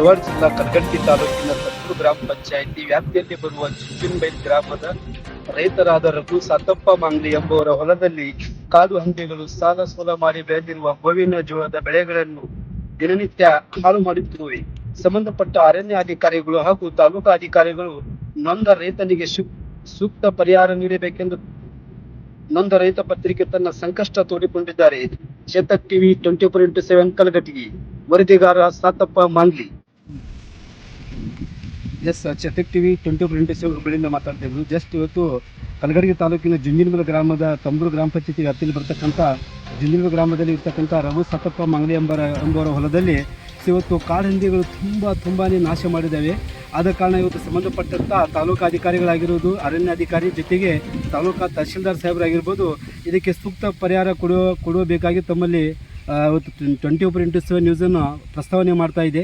ಧಾರವಾಡ ಜಿಲ್ಲಾ ಕರಗಂಟಿ ತಾಲೂಕಿನ ಸತ್ತೂರು ಗ್ರಾಮ ಪಂಚಾಯಿತಿ ವ್ಯಾಪ್ತಿಯಲ್ಲಿ ಬರುವ ಚಿಂಚಿನಬೈಲ್ ಗ್ರಾಮದ ರೈತರಾದ ರಘು ಸಾತಪ್ಪ ಮಾಂಗ್ಲಿ ಎಂಬುವರ ಹೊಲದಲ್ಲಿ ಕಾಡು ಹಂದಿಗಳು ಸಾಲ ಸೋಲ ಮಾಡಿ ಬೆಳೆದಿರುವ ಗೋವಿನ ಜೋಳದ ಬೆಳೆಗಳನ್ನು ದಿನನಿತ್ಯ ಹಾಳು ಮಾಡುತ್ತಿರುವೆ ಸಂಬಂಧಪಟ್ಟ ಅರಣ್ಯ ಅಧಿಕಾರಿಗಳು ಹಾಗೂ ತಾಲೂಕಾ ಅಧಿಕಾರಿಗಳು ನೊಂದ ರೈತನಿಗೆ ಸೂಕ್- ಸೂಕ್ತ ಪರಿಹಾರ ನೀಡಬೇಕೆಂದು ನೊಂದ ರೈತ ಪತ್ರಿಕೆ ತನ್ನ ಸಂಕಷ್ಟ ತೋಡಿಕೊಂಡಿದ್ದಾರೆ. Chetak TV twenty four into seven ಕಲಗಟ್ಟಿಗೆ ವರದಿಗಾರ Satappa Mangli. S T TV twenty four into seven ಹುಬ್ಬಳ್ಳಿಯಿಂದ ಮಾತಾಡ್ತಾ ಜಸ್ಟ್ ಇವತ್ತು ಕಲಗಡಗಿ ತಾಲೂಕಿನ ಜುಂಜಿನಮಲ ಗ್ರಾಮದ ತಂಬೂರು ಗ್ರಾಮ ಪಂಚಾಯತಿ ವ್ಯಾಪ್ತಿಯಲ್ಲಿ ಬರ್ತಕ್ಕಂಥ ಜುಂಜಿನಮಲ ಗ್ರಾಮದಲ್ಲಿ ಇರ್ತಕ್ಕಂಥ ರಘು ಸತ್ತಪ್ಪ ಮಂಗಲಿ ಎಂಬರ ಎಂಬುವರ ಹೊಲದಲ್ಲಿ ಇವತ್ತು ಕಾಡಹಂದಿಗಳು ತುಂಬ ತುಂಬಾ ನಾಶ ಮಾಡಿದ್ದಾವೆ. ಆದ ಕಾರಣ ಇವತ್ತು ಸಂಬಂಧಪಟ್ಟಂಥ ತಾಲೂಕು ಅಧಿಕಾರಿಗಳಾಗಿರ್ಬೋದು ಅರಣ್ಯಾಧಿಕಾರಿ ಜೊತೆಗೆ ತಾಲೂಕಾ ತಹಶೀಲ್ದಾರ್ ಸಾಹೇಬರಾಗಿರ್ಬೋದು. ಇದಕ್ಕೆ ಸೂಕ್ತ ಪರಿಹಾರ ಕೊಡುವ ಕೊಡಬೇಕಾಗಿ ತಮ್ಮಲ್ಲಿ ಇವತ್ತು ಟ್ವೆಂಟಿ ಒಬ್ಬರು ಇಂಟು ಸೆವೆನ್ ನ್ಯೂಸನ್ನು ಪ್ರಸ್ತಾವನೆ ಮಾಡ್ತಾ ಇದೆ.